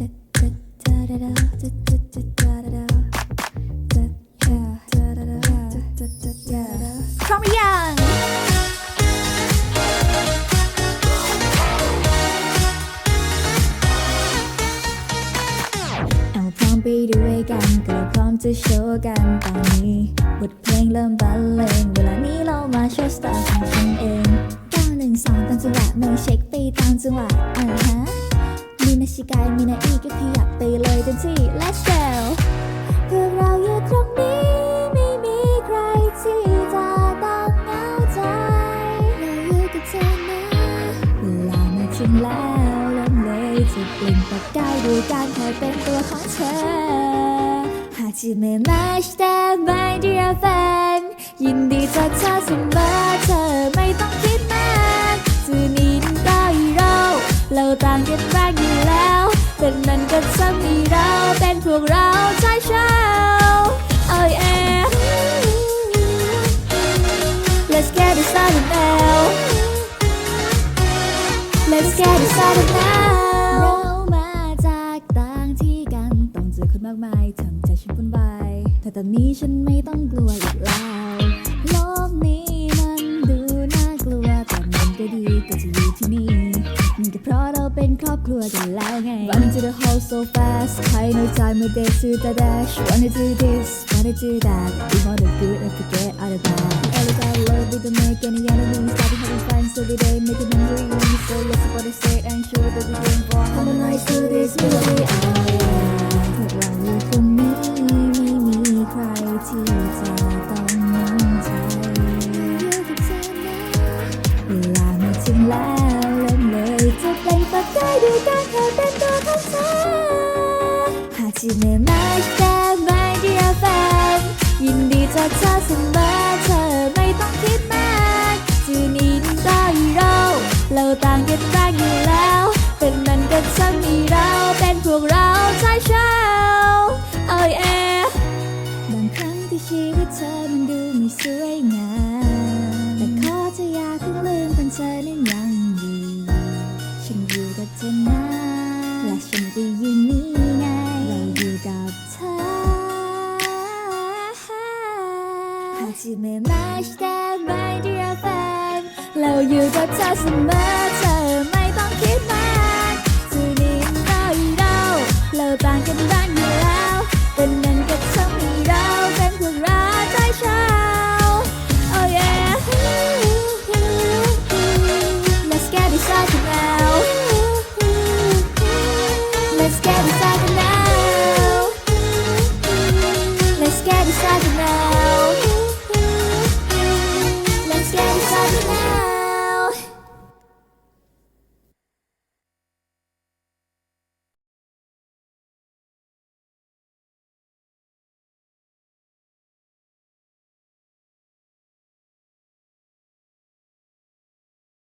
พร้อมหรือยัง เอาพร้อมไปด้วยกันก็พร้อมจะโชว์กันตอนนี้บทเพลงเริ่มบรรเลงเวลานี้เรามาโชว์สไตล์ของฉันเอง9 1 2ตามจังหวะไม่เช็คไปตามจังหวะอ่าฮะ นาชิกายมีนาอีก็ขยับไปเลยเต็มที่ Let's go พวกเราอยู่ตรงนี้ ไม่มีใครที่จะต้องเหงาใจเราอยู่กับเธอนะเวลามาถึงแล้วลมเลยจะเปล่งประกายด้วยการแค่เป็นตัวของเธอหากที่ไม่มาชแต่ my dear fan ยินดีจะเธอเสมอเธอไม่ต้องคิดมากจะนินก็อีเราเราต่างกันบ้าง วกเราใช่เช้า Oh yeah Let's get it started now Let's get it started now เรามาจากต่างที่กันต้องเจอคนมากมายทำใจฉันวุ่นวายแต่ตอนนี้ฉันไม่ต้องกลัวอีกแล้วโลกนี้ วกันแล้วไง Run to the hole so fast ใคร no time with this to the dash wanna do this wanna do that we wanna do it and forget all about it All about love we don't make any enemies Starting having fun so every day making memories So let's support the state and show that we're doing for Harmonize to this melody หากที่ไม่มาแต่ my dear fan ยินดีจะเธอเสมอเธอไม่ต้องคิดมากจะนินก็อีเราเราต่างกันบ้างอยู่แล้วแต่มันก็ทำให้เราเป็นพวกเราใช่เช้า Oh yeah บางครั้งที่ชีวิตเธอมันดูไม่สวยงามแต่ขอจะอยากให้ลืมเป็นเธอนั้นยังอยู่ฉันอยู่กับเธอนะและ หากที่ไม่มาแต่ my dear fan เราอยู่กับเธอเสมอเธอไม่ต้องคิดมากจะนี่เราอีเราเราต่างกันบ้างอยู่แล้วแต่นั่นก็ทำให้เราเป็นพวกเราใจเช้า Oh yeah Let's get it started now Let's get it